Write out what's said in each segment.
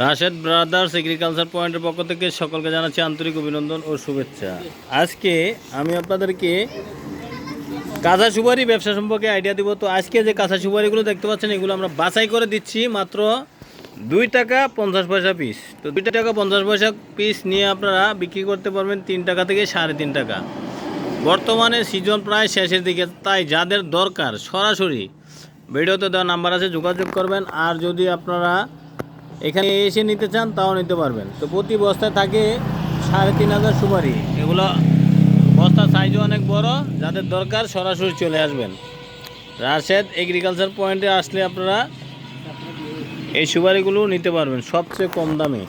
Rashed brothers agriculture পয়েন্টের পক্ষ থেকে সকলকে জানাচ্ছি আন্তরিক অভিনন্দন ও শুভেচ্ছা। আজকে আমি আপনাদেরকে কাঁচা সুপারি ব্যবসা সম্পর্কে আইডিয়া দিব। তো আজকে যে কাঁচা সুপারিগুলো দেখতে পাচ্ছেন, এগুলো আমরা বাছাই করে দিচ্ছি মাত্র দুই টাকা পঞ্চাশ পয়সা পিস তো দুই টাকা পঞ্চাশ পয়সা পিস নিয়ে আপনারা বিক্রি করতে পারবেন তিন টাকা থেকে সাড়ে তিন টাকা। বর্তমানে সিজন প্রায় শেষের দিকে, তাই যাদের দরকার সরাসরি ভিডিওতে দেওয়া নাম্বার আছে যোগাযোগ করবেন। আর যদি আপনারা এখানে এসে নিতে চান, তাও নিতে পারবেন। তো প্রতি বস্তায় থাকে সাড়ে তিন হাজার সুপারি। এগুলো বস্তার সাইজও অনেক বড়, যাদের দরকার সরাসরি চলে আসবেন। রাশেদ এগ্রিকালচার পয়েন্টে আসলে আপনারা এই সুপারিগুলো নিতে পারবেন, সবচেয়ে কম দামে।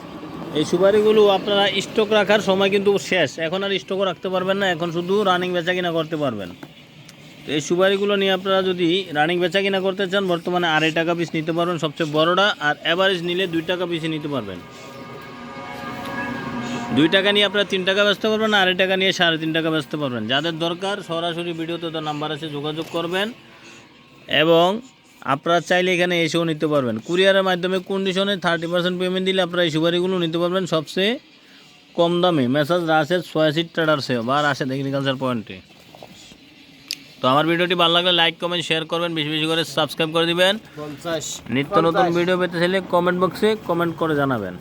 এই সুপারিগুলো আপনারা স্টক রাখার সময় কিন্তু শেষ। এখন আর স্টকও রাখতে পারবেন না, এখন শুধু রানিং বেচা কিনা করতে পারবেন। তো এই সুপারিগুলো নিয়ে আপনারা যদি রানিং বেচা কিনা করতে চান, বর্তমানে আড়াই টাকা পিস নিতে পারবেন, সবচেয়ে বড়টা, আর অ্যাভারেজ নিলে দুই টাকা পিসে নিতে পারবেন। দুই টাকা নিয়ে আপনারা তিন টাকা বেচতে পারবেন আড়াই টাকা নিয়ে সাড়ে তিন টাকা বেচতে পারবেন। যাদের দরকার, সরাসরি ভিডিওতে তো নাম্বার আছে, যোগাযোগ করবেন। এবং আপনারা চাইলে এখানে এসেও নিতে পারবেন। কুরিয়ারের মাধ্যমে কন্ডিশনে থার্টি পার্সেন্ট পেমেন্ট দিলে আপনারা এই সুপারিগুলো নিতে পারবেন সবচেয়ে কম দামে। মেসাজ রাশেদ সোয়াসিড ট্রেডার্সে বা রাশেদ এগ্রিকালচার পয়েন্টে তো আমার ভিডিওটি ভালো লাগলে লাইক কমেন্ট শেয়ার করবেন বেশি বেশি করে সাবস্ক্রাইব করে দিবেন। নিত্য নতুন ভিডিও পেতে চাইলে কমেন্ট বক্সে কমেন্ট করে জানাবেন।